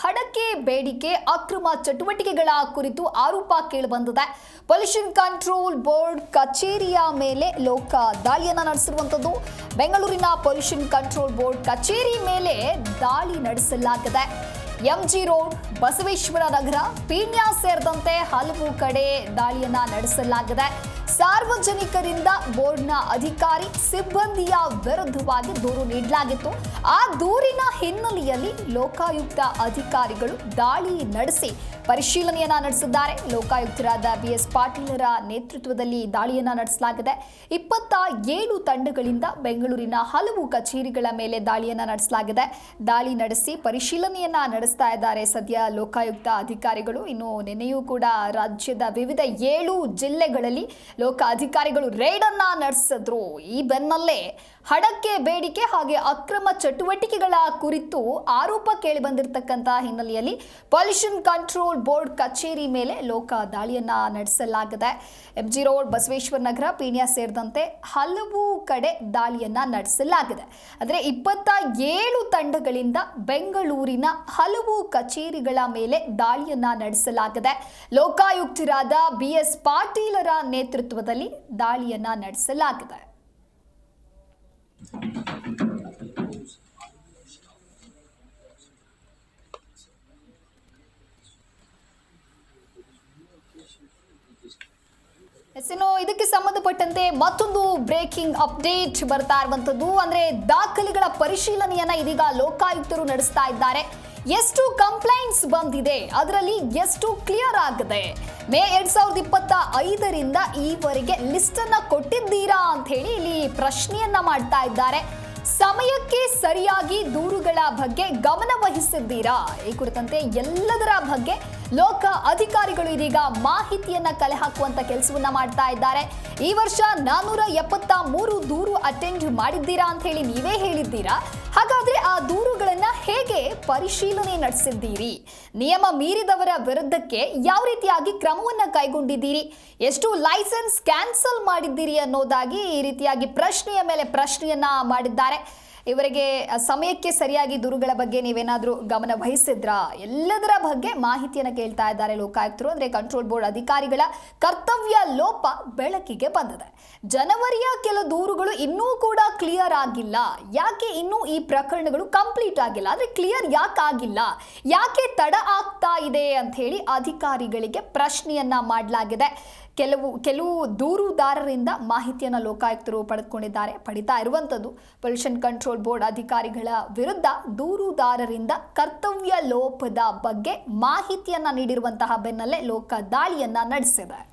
ಹಡಕೆ ಬೇಡಿಕೆ, ಅಕ್ರಮ ಚಟುವಟಿಕೆಗಳ ಕುರಿತು ಆರೋಪ ಕೇಳಿಬಂದಿದೆ. ಪೊಲ್ಯೂಷನ್ ಕಂಟ್ರೋಲ್ ಬೋರ್ಡ್ ಕಚೇರಿಯ ಮೇಲೆ ಲೋಕ ದಾಳಿಯನ್ನು ನಡೆಸಿರುವಂಥದ್ದು. ಬೆಂಗಳೂರಿನ ಪೊಲ್ಯೂಷನ್ ಕಂಟ್ರೋಲ್ ಬೋರ್ಡ್ ಕಚೇರಿ ಮೇಲೆ ದಾಳಿ ನಡೆಸಲಾಗಿದೆ. ಎಂಜಿ ರೋಡ್ ಬಸವೇಶ್ವರ ನಗರ, ಪೀಣ್ಯ ಸೇರಿದಂತೆ ಹಲವು ಕಡೆ ದಾಳಿಯನ್ನು ನಡೆಸಲಾಗಿದೆ. ಸಾರ್ವಜನಿಕರಿಂದ ಬೋರ್ಡ್ನ ಅಧಿಕಾರಿ ಸಿಬ್ಬಂದಿಯ ವಿರುದ್ಧವಾಗಿ ದೂರು ನೀಡಲಾಗಿತ್ತು. ಆ ದೂರಿನ ಹಿನ್ನೆಲೆಯಲ್ಲಿ ಲೋಕಾಯುಕ್ತ ಅಧಿಕಾರಿಗಳು ದಾಳಿ ನಡೆಸಿ ಪರಿಶೀಲನೆಯನ್ನ ನಡೆಸಿದ್ದಾರೆ. ಲೋಕಾಯುಕ್ತರಾದ ಬಿ ಎಸ್ ಪಾಟೀಲರ ನೇತೃತ್ವದಲ್ಲಿ ದಾಳಿಯನ್ನ ನಡೆಸಲಾಗಿದೆ. ಇಪ್ಪತ್ತ ಏಳು ತಂಡಗಳಿಂದ ಬೆಂಗಳೂರಿನ ಹಲವು ಕಚೇರಿಗಳ ಮೇಲೆ ದಾಳಿಯನ್ನ ನಡೆಸಲಾಗಿದೆ. ದಾಳಿ ನಡೆಸಿ ಪರಿಶೀಲನೆಯನ್ನ ನಡೆಸ್ತಾ ಇದ್ದಾರೆ ಸದ್ಯ ಲೋಕಾಯುಕ್ತ ಅಧಿಕಾರಿಗಳು. ಇನ್ನು ನಿನ್ನೆಯೂ ಕೂಡ ರಾಜ್ಯದ ವಿವಿಧ ಏಳು ಜಿಲ್ಲೆಗಳಲ್ಲಿ ಲೋಕ ಅಧಿಕಾರಿಗಳು ರೇಡ್ ಅನ್ನ ನಡೆಸಿದ್ರು. ಈ ಬೆನ್ನಲ್ಲೇ ಹಡಕ್ಕೆ ಬೇಡಿಕೆ ಹಾಗೆ ಅಕ್ರಮ ಚಟುವಟಿಕೆಗಳ ಕುರಿತು ಆರೋಪ ಕೇಳಿ ಬಂದಿರತಕ್ಕಂತಹ ಹಿನ್ನೆಲೆಯಲ್ಲಿ ಪೊಲ್ಯೂಷನ್ ಕಂಟ್ರೋಲ್ ಬೋರ್ಡ್ ಕಚೇರಿ ಮೇಲೆ ಲೋಕ ದಾಳಿಯನ್ನ ನಡೆಸಲಾಗಿದೆ. ಎಂಜಿ ರೋಡ್, ಬಸವೇಶ್ವರ ನಗರ, ಪೀಣ್ಯ ಸೇರಿದಂತೆ ಹಲವು ಕಡೆ ದಾಳಿಯನ್ನ ನಡೆಸಲಾಗಿದೆ. ಅಂದರೆ ಇಪ್ಪತ್ತ ಏಳು ತಂಡಗಳಿಂದ ಬೆಂಗಳೂರಿನ ಹಲವು ಕಚೇರಿಗಳ ಮೇಲೆ ದಾಳಿಯನ್ನ ನಡೆಸಲಾಗಿದೆ. ಲೋಕಾಯುಕ್ತರಾದ ಬಿ ಎಸ್ ಪಾಟೀಲರ ನೇತೃತ್ವದಲ್ಲಿ ದಾಳಿಯನ್ನ ನಡೆಸಲಾಗಿದೆ. ಇದಕ್ಕೆ ಸಂಬಂಧಪಟ್ಟಂತೆ ಮತ್ತೊಂದು ಬ್ರೇಕಿಂಗ್ ಅಪ್ಡೇಟ್ ಬರ್ತಾ ಇರುವಂತದ್ದು ಅಂದ್ರೆ ದಾಖಲೆಗಳ ಪರಿಶೀಲನೆಯನ್ನ ಇದೀಗ ಲೋಕಾಯುಕ್ತರು ನಡೆಸ್ತಾ ಇದ್ದಾರೆ. ಎಷ್ಟು ಕಂಪ್ಲೇಂಟ್ಸ್ ಬಂದಿದೆ? ಅದರಲ್ಲಿ ಎಷ್ಟು ಕ್ಲಿಯರ್ ಆಗಿದೆ? ಮೇ ಎರಡ್ ಸಾವಿರದ ಇಪ್ಪತ್ತ ಐದರಿಂದ ಈವರೆಗೆ ಲಿಸ್ಟ್ ಅನ್ನ ಕೊಟ್ಟಿದ್ದೀರಾ ಅಂತ ಹೇಳಿ ಇಲ್ಲಿ ಪ್ರಶ್ನೆಯನ್ನ ಮಾಡ್ತಾ ಇದ್ದಾರೆ. ಸಮಯಕ್ಕೆ ಸರಿಯಾಗಿ ದೂರುಗಳ ಬಗ್ಗೆ ಗಮನ ವಹಿಸಿದ್ದೀರಾ? ಈ ಕುರಿತಂತೆ ಎಲ್ಲದರ ಬಗ್ಗೆ ಲೋಕ ಅಧಿಕಾರಿಗಳು ಇದೀಗ ಮಾಹಿತಿಯನ್ನ ಕಲೆ ಹಾಕುವಂತ ಕೆಲಸವನ್ನ ಮಾಡ್ತಾ ಇದ್ದಾರೆ. ಈ ವರ್ಷ ನಾನೂರ ಎಪ್ಪತ್ತ ಮೂರು ದೂರು ಅಟೆಂಡ್ ಮಾಡಿದ್ದೀರಾ ಅಂತ ಹೇಳಿ ನೀವೇ ಹೇಳಿದ್ದೀರಾ? ದೂರುಗಳನ್ನ ಹೇಗೆ ಪರಿಶೀಲನೆ ನಡೆಸಿದ್ದೀರಿ? ನಿಯಮ ಮೀರಿದವರ ವಿರುದ್ಧಕ್ಕೆ ಯಾವ ರೀತಿಯಾಗಿ ಕ್ರಮವನ್ನು ಕೈಗೊಂಡಿದ್ದೀರಿ? ಎಷ್ಟು ಲೈಸೆನ್ಸ್ ಕ್ಯಾನ್ಸಲ್ ಮಾಡಿದ್ದೀರಿ ಅನ್ನೋದಾಗಿ ಈ ರೀತಿಯಾಗಿ ಪ್ರಶ್ನೆಯ ಮೇಲೆ ಪ್ರಶ್ನೆಯನ್ನ ಮಾಡಿದ್ದಾರೆ. ಇವರಿಗೆ ಸಮಯಕ್ಕೆ ಸರಿಯಾಗಿ ದೂರುಗಳ ಬಗ್ಗೆ ನೀವೇನಾದರೂ ಗಮನ ವಹಿಸಿದ್ರಾ? ಎಲ್ಲದರ ಬಗ್ಗೆ ಮಾಹಿತಿಯನ್ನು ಕೇಳ್ತಾ ಇದ್ದಾರೆ ಲೋಕಾಯುಕ್ತರು. ಅಂದರೆ ಕಂಟ್ರೋಲ್ ಬೋರ್ಡ್ ಅಧಿಕಾರಿಗಳ ಕರ್ತವ್ಯ ಲೋಪ ಬೆಳಕಿಗೆ ಬಂದಿದೆ. ಜನವರಿಯ ಕೆಲ ದೂರುಗಳು ಇನ್ನೂ ಕೂಡ ಕ್ಲಿಯರ್ ಆಗಿಲ್ಲ. ಯಾಕೆ ಇನ್ನೂ ಈ ಪ್ರಕರಣಗಳು ಕಂಪ್ಲೀಟ್ ಆಗಿಲ್ಲ? ಅಂದರೆ ಕ್ಲಿಯರ್ ಯಾಕೆ ಆಗಿಲ್ಲ? ಯಾಕೆ ತಡ ಆಗ್ತಾ ಇದೆ ಅಂತ ಹೇಳಿ ಅಧಿಕಾರಿಗಳಿಗೆ ಪ್ರಶ್ನೆಯನ್ನ ಮಾಡಲಾಗಿದೆ. ಕೆಲವು ಕೆಲವು ದೂರುದಾರರಿಂದ ಮಾಹಿತಿಯನ್ನು ಲೋಕಾಯುಕ್ತರು ಪಡೆದುಕೊಂಡಿದ್ದಾರೆ. ಪಡಿತಾ ಇರುವಂಥದ್ದು ಪೊಲ್ಯೂಷನ್ ಕಂಟ್ರೋಲ್ ಬೋರ್ಡ್ ಅಧಿಕಾರಿಗಳ ವಿರುದ್ಧ ದೂರುದಾರರಿಂದ ಕರ್ತವ್ಯ ಲೋಪದ ಬಗ್ಗೆ ಮಾಹಿತಿಯನ್ನು ನೀಡಿರುವಂತಹ ಬೆನ್ನಲ್ಲೇ ಲೋಕ ದಾಳಿಯನ್ನು ನಡೆಸಿದ್ದಾರೆ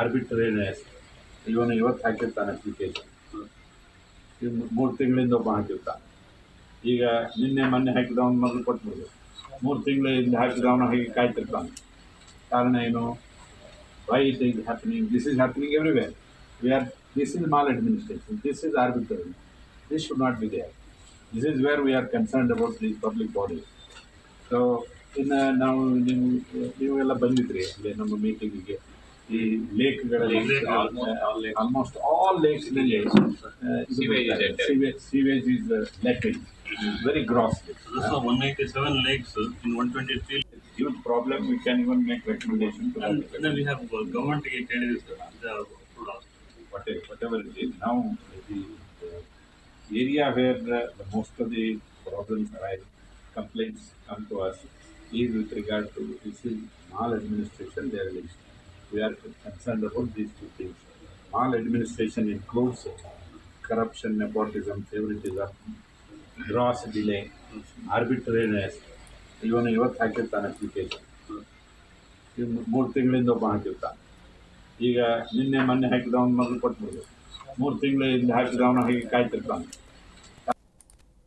arbitrariness, ಇವನು ಇವತ್ತು ಹಾಕಿರ್ತಾನೆ ಅಪ್ಲಿಕೇಶನ್ ಮೂರು ತಿಂಗಳಿಂದ ಒಬ್ಬ ಹಾಕಿರ್ತಾನೆ ಈಗ ನಿನ್ನೆ ಮೊನ್ನೆ ಹಾಕಿದವನು ಮೊದಲು ಕೊಟ್ಬಿಡ್ದು ಮೂರು ತಿಂಗಳಿಂದ ಹಾಕಿದವನು ಹಾಗೆ ಕಾಯ್ತಿರ್ತಾನೆ ಕಾರಣ ಏನು why it is happening. This is happening everywhere. We are this is maladministration. This is arbitrary. This should not be there. This is where we are concerned about these public bodies. So ಇನ್ನು ನಾವು ನೀವು ನೀವೆಲ್ಲ ಬಂದಿದ್ರಿ ಅಲ್ಲಿ ನಮ್ಮ ಮೀಟಿಂಗಿಗೆ ಈ ಲೇಕ್ಗಳಲ್ಲಿ almost all ಲೇಕ್ಸ್ನಲ್ಲಿ Sewage is entered. Sewage is lethal very gross This is one ninety-seven lakes in one twenty-three. huge problem we can even make recommendation to And that. then we have uh, government get this, the approved also. whatever, whatever it is. Now, the, the area where the, the most of the problems arise, complaints come to us, is with regard to this is maladministration, they are linked. We are concerned about these two things. All administration includes corruption, nepotism, favoritism, gross delay, arbitrariness, ಇವನು ಇವತ್ತು ಹಾಕಿರ್ತಾನೆ application ಮೂರು ತಿಂಗಳಿಂದ ಒಬ್ಬ ಹಾಕಿರ್ತಾನೆ ಈಗ ನಿನ್ನೆ ಮೊನ್ನೆ ಹಾಕಿದವನು ಮೊದಲು ಕೊಟ್ಬಿಡ್ದು ಮೂರು ತಿಂಗಳಿಂದ ಹಾಕಿದವನು ಹಾಗೆ ಕಾಯ್ತಿರ್ತಾನೆ